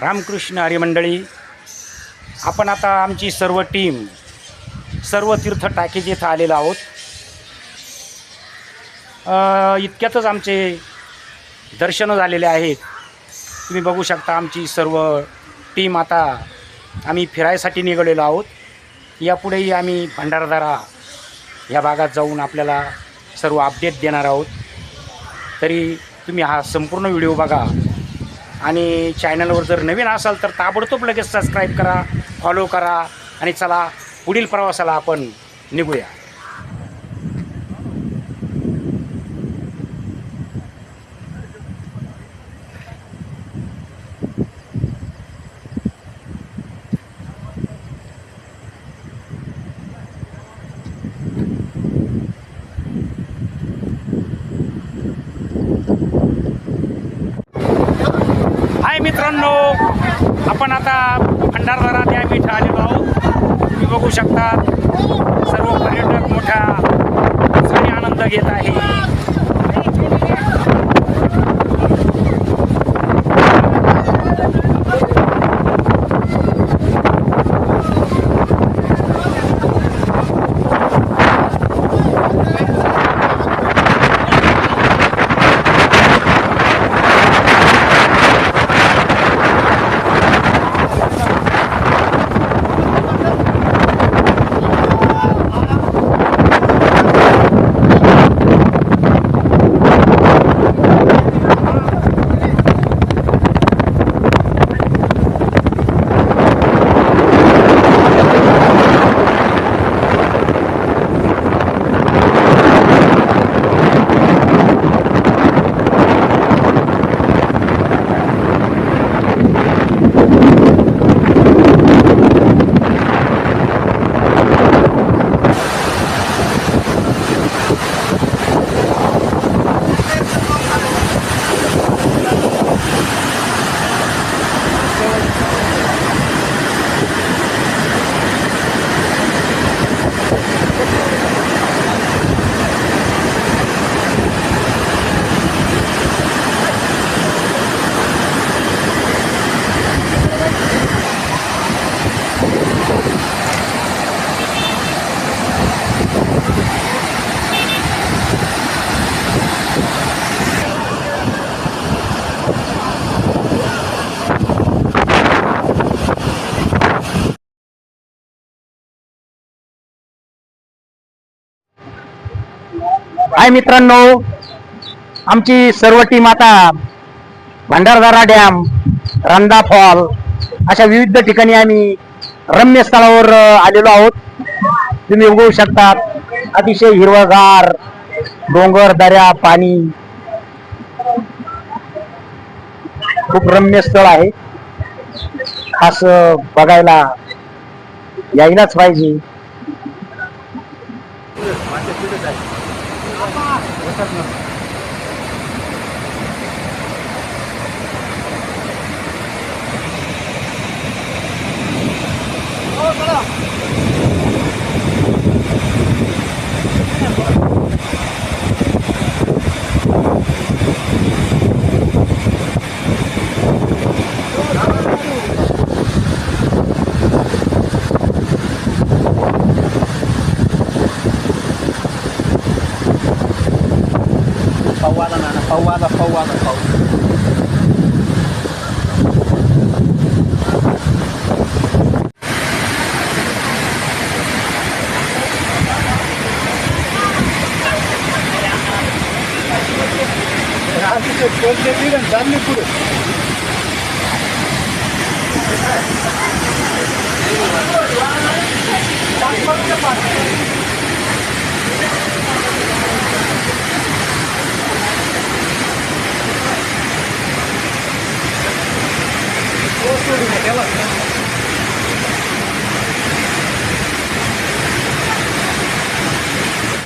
रामकृष्ण हरिमंडळी आपण आता आमची सर्व टीम सर्व तीर्थ टाकीज येथे आलेलो आहोत. इतक्यातच आमचे दर्शनं झालेले आहेत. तुम्ही बघू शकता आमची सर्व टीम आता आम्ही फिरायसाठी निघालेलो आहोत. यापुढेही आम्ही भंडारदारा या भागात जाऊन आपल्याला सर्व अपडेट देणार आहोत. तरी तुम्ही हा संपूर्ण व्हिडिओ बघा. आणि चॅनलवर जर नवीन असाल तर ताबडतोब लगेच सबस्क्राईब करा फॉलो करा आणि चला पुढील प्रवासाला आपण निघूया हाय मित्रांनो आपण आता भंडारदरा या इथं आलेलो आहोत. तुम्ही बघू शकता सर्व पर्यटक मोठ्या आनंद घेत आहे हाय मित्रांनो आमची सर्व टीम आता भंडारदारा डॅम रंदा फॉल अशा विविध ठिकाणी आम्ही रम्य स्थळावर आलेलो आहोत. तुम्ही उगवू शकता अतिशय हिरवगार डोंगर दऱ्या पाणी. खूप रम्य स्थळ आहे. खास बघायला यायलाच पाहिजे. たします。Oh, قوالة هذا قوالة هذا تلفون كبير مدمر كله